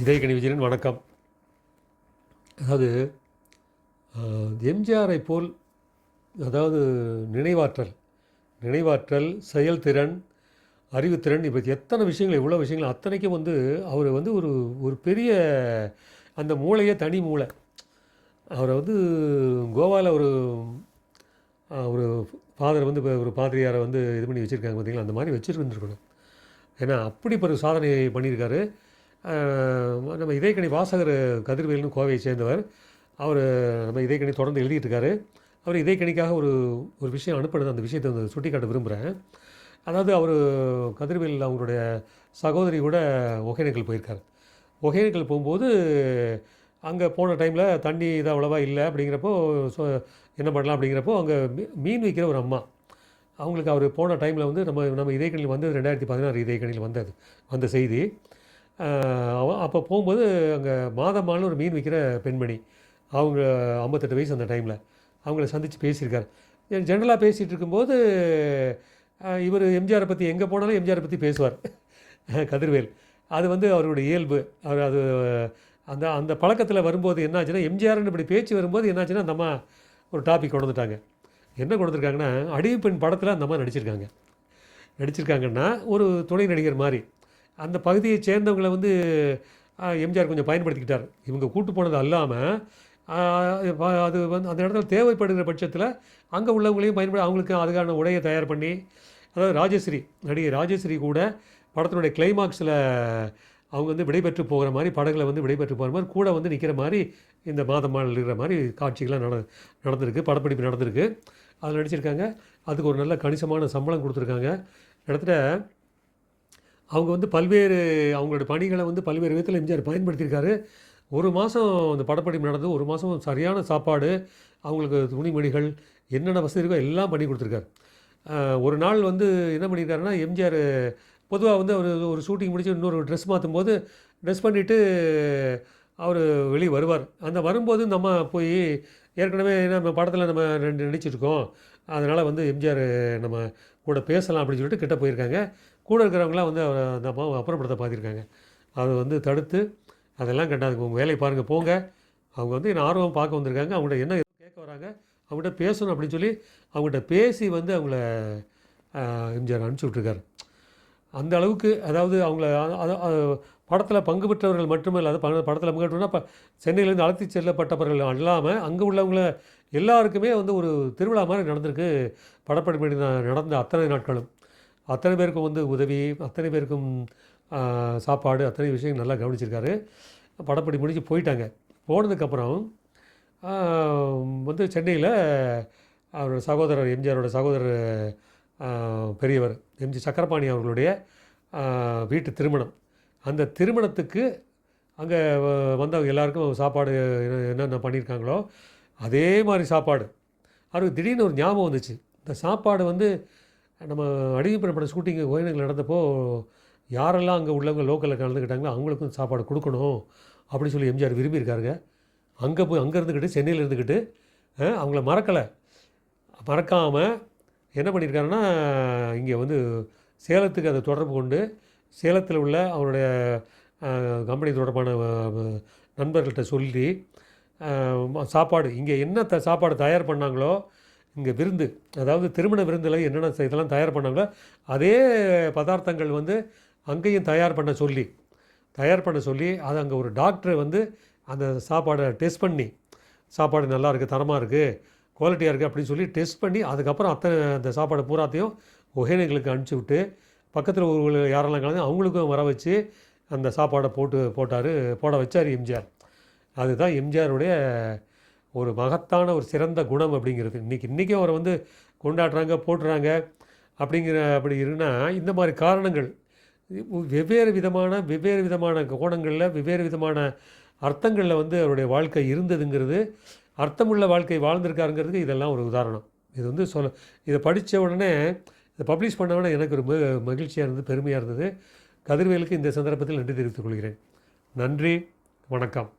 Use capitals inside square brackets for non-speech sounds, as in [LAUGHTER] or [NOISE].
இதயக்கணி விஜயன் வணக்கம். அதாவது எம்ஜிஆரை போல் அதாவது நினைவாற்றல் நினைவாற்றல் செயல்திறன் அறிவுத்திறன் இப்போ எத்தனை விஷயங்கள் இவ்வளோ விஷயங்கள் அத்தனைக்கும் வந்து அவர் வந்து ஒரு ஒரு பெரிய அந்த மூளையே தனி மூளை. அவரை வந்து கோவாவில் ஒரு ஒரு ஃபாதர் வந்து இப்போ ஒரு பாதிரியாரை வந்து இது பண்ணி வச்சுருக்காங்க பார்த்தீங்களா அந்த மாதிரி வச்சுருந்துருக்கணும். ஏன்னா அப்படி ஒரு சாதனை பண்ணியிருக்காரு. நம்ம இதயக்கணி வாசகர் கதிர்வேல்னு கோவையை சேர்ந்தவர். அவர் நம்ம இதயக்கணி தொடர்ந்து எழுதிட்டு இருக்காரு அவர் இதயக்கணிக்காக ஒரு ஒரு விஷயம் அனுப்பினது அந்த விஷயத்தை வந்து சுட்டிக்காட்ட விரும்புகிறேன் அதாவது அவர் கதிர்வேல் அவங்களுடைய சகோதரி கூட ஒகேனக்கல் போயிருக்கார். ஒகேனக்கல் போகும்போது அங்கே போன டைமில் தண்ணி இது அவ்வளோவா இல்லை அப்படிங்கிறப்போ ஸோ என்ன பண்ணலாம் அப்படிங்கிறப்போ அங்கே மீ- மீன் விற்கிற ஒரு அம்மா. அவங்களுக்கு அவர் போன டைமில் வந்து நம்ம நம்ம இதயக்கணியில் வந்தது ரெண்டாயிரத்தி பதினாறு இதயக்கணியில் வந்தது வந்த செய்தி. அப்போ போகும்போது அங்கே மாதமான ஒரு மீன் விற்கிற பெண்மணி அவங்க ஐம்பத்தெட்டு வயசு அந்த டைமில் அவங்கள சந்தித்து பேசியிருக்கார். ஜென்ரலாக பேசிகிட்டு இருக்கும்போது இவர் எம்ஜிஆரை பற்றி எங்கே போனாலும் எம்ஜிஆரை பற்றி பேசுவார். [LAUGHS] கதிர்வேல். அது வந்து அவருடைய இயல்பு. அவர் அது அந்த அந்த பழக்கத்தில் வரும்போது என்னாச்சுன்னா எம்ஜிஆர்னு இப்படி பேச்சு வரும்போது என்னாச்சுன்னா அந்த அம்மா ஒரு டாபிக் கொண்டு வந்துட்டாங்க என்ன கொண்டு வந்திருக்காங்கன்னா அடிவு பெண் படத்தில் அந்த அம்மா நடிச்சிருக்காங்க. நடிச்சிருக்காங்கன்னா ஒரு துணை நடிகர் மாதிரி. அந்த பகுதியை சேர்ந்தவங்களை வந்து எம்ஜிஆர் கொஞ்சம் பயன்படுத்திக்கிட்டார். இவங்க கூட்டு போனது அல்லாமல் அது வந்து அந்த இடத்துல தேவைப்படுகிற பட்சத்தில் அங்கே உள்ளவங்களையும் பயன்பட அவங்களுக்கு அதுக்கான உடையை தயார் பண்ணி அதாவது ராஜஸ்ரீ நடிகை ராஜஸ்ரீ கூட படத்தினுடைய கிளைமாக்ஸில் அவங்க வந்து விடைபெற்று போகிற மாதிரி படங்களை வந்து விடைபெற்று போகிற மாதிரி கூட வந்து நிற்கிற மாதிரி இந்த மாதம்மாள் இருக்கிற மாதிரி காட்சிகள்லாம் நட நடந்திருக்கு படப்பிடிப்பு நடந்திருக்கு. அதில் நடிச்சிருக்காங்க. அதுக்கு ஒரு நல்ல கணிசமான சம்பளம் கொடுத்துருக்காங்க. கிட்டத்தட்ட அவங்க வந்து பல்வேறு அவங்களோட பணிகளை வந்து பல்வேறு விதத்தில் எம்ஜிஆர் பயன்படுத்தியிருக்காரு. ஒரு மாதம் அந்த படப்படிப்பு நடந்து ஒரு மாதம் சரியான சாப்பாடு அவங்களுக்கு துணிமணிகள் என்னென்ன வசதி இருக்கோ எல்லாம் பண்ணி கொடுத்துருக்காரு. ஒரு நாள் வந்து என்ன பண்ணியிருக்காருன்னா எம்ஜிஆர் பொதுவாக வந்து அவர் ஒரு ஷூட்டிங் முடிச்சு இன்னொரு ட்ரெஸ் மாற்றும் போது ட்ரெஸ் பண்ணிவிட்டு அவர் வெளியே வருவார். அந்த வரும்போது நம்ம போய் ஏற்கனவே நம்ம படத்தில் நம்ம ரெண்டு நடிச்சிருக்கோம். அதனால் வந்து எம்ஜிஆர் நம்ம கூட பேசலாம் அப்படின்னு சொல்லிட்டு கிட்ட போயிருக்காங்க. கூட இருக்கிறவங்களாம் வந்து அந்த அம்மாவை அப்புறப்படுத்த பார்த்துருக்காங்க. அதை வந்து தடுத்து அதெல்லாம் கண்டாதுங்க உங்கள் வேலையை பாருங்கள் போங்க. அவங்க வந்து என்ன ஆர்வம் பார்க்க வந்திருக்காங்க. அவங்கள்ட்ட என்ன கேட்க வராங்க. அவங்கள்ட்ட பேசணும் அப்படின்னு சொல்லி அவங்கள்ட்ட பேசி வந்து அவங்கள எம்ஜிஆர் அனுப்பிச்சி விட்ருக்காரு அந்த அளவுக்கு அதாவது அவங்கள படத்தில் பங்கு பெற்றவர்கள் மட்டுமல்ல அது படத்தில் பங்கு இப்போ சென்னையிலேருந்து அழைத்து செல்லப்பட்டவர்கள் அல்லாமல் அங்கே உள்ளவங்கள எல்லாருக்குமே வந்து ஒரு திருவிழா மாதிரி நடந்திருக்கு. படப்படிப்படி நடந்த அத்தனை நாட்களும். அத்தனை பேருக்கும் வந்து உதவி அத்தனை பேருக்கும் சாப்பாடு அத்தனை விஷயங்கள் நல்லா கவனிச்சிருக்காரு. படப்படி முடிஞ்சு போயிட்டாங்க. போனதுக்கப்புறம் வந்து சென்னையில் அவரோட சகோதரர் எம்ஜிஆரோட சகோதரர் பெரியவர் எம்ஜி சக்கரபாணி அவர்களுடைய வீட்டு திருமணம். அந்த திருமணத்துக்கு அங்கே வந்தவங்க எல்லாருக்கும் சாப்பாடு என்ன- என்னென்ன பண்ணியிருக்காங்களோ அதே மாதிரி சாப்பாடு. அவருக்கு திடீர்னு ஒரு ஞாபகம் வந்துச்சு. இந்த சாப்பாடு வந்து நம்ம அடிமைப்பட படம் ஷூட்டிங்கு ஓய்நகர் நடந்தப்போ யாரெல்லாம் அங்கே உள்ளவங்க லோக்கலில் கலந்துக்கிட்டாங்களோ அவங்களுக்கும் சாப்பாடு கொடுக்கணும் அப்படின்னு சொல்லி எம்ஜிஆர் விரும்பியிருக்காருங்க. அங்கே போய் அங்கே இருந்துக்கிட்டு சென்னையில் இருந்துக்கிட்டு அவங்கள மறக்கலை. மறக்காமல் என்ன பண்ணியிருக்காருன்னா இங்கே வந்து சேலத்துக்கு அதை தொடர்பு கொண்டு சேலத்தில் உள்ள அவருடைய கம்பெனி தொடர்பான நண்பர்கள்ட்ட சொல்லி சாப்பாடு இங்கே என்ன த சாப்பாடு தயார் பண்ணாங்களோ இங்கே விருந்து அதாவது திருமண விருந்தில் என்னென்ன இதெல்லாம் தயார் பண்ணாங்களோ அதே பதார்த்தங்கள் வந்து அங்கேயும் தயார் பண்ண சொல்லி தயார் பண்ண சொல்லி அது அங்கே ஒரு டாக்டர் வந்து அந்த சாப்பாடை டெஸ்ட் பண்ணி சாப்பாடு நல்லா இருக்குது தரமாக இருக்குது குவாலிட்டியாக இருக்குது அப்படின்னு சொல்லி டெஸ்ட் பண்ணி அதுக்கப்புறம் அத்தனை அந்த சாப்பாடு பூராத்தையும் ஒகேனங்களுக்கு அனுப்பிச்சி விட்டு பக்கத்தில் ஊர்கள் யாரெல்லாம் கலந்து அவங்களுக்கும் வர வச்சு அந்த சாப்பாடை போட்டு போட்டார் போட வச்சார் எம்ஜிஆர். அதுதான் எம்ஜிஆருடைய ஒரு மகத்தான ஒரு சிறந்த குணம் அப்படிங்கிறது. இன்றைக்கி இன்றைக்கும் அவரை வந்து கொண்டாடுறாங்க போட்டுறாங்க அப்படிங்கிற அப்படி இருக்குன்னா இந்த மாதிரி காரணங்கள் வெவ்வேறு விதமான வெவ்வேறு விதமான கோணங்களில் வெவ்வேறு விதமான அர்த்தங்களில் வந்து அவருடைய வாழ்க்கை இருந்ததுங்கிறது அர்த்தமுள்ள வாழ்க்கை வாழ்ந்திருக்காருங்கிறதுக்கு இதெல்லாம் ஒரு உதாரணம். இது வந்து சொல்ல இதை படித்த உடனே இதை பப்ளிஷ் பண்ண எனக்கு ரொம்ப மகிழ்ச்சியாக இருந்தது பெருமையாக இருந்தது. கதிர்வேலுக்கு இந்த சந்தர்ப்பத்தில் நன்றி தெரிவித்துக் கொள்கிறேன். நன்றி வணக்கம்.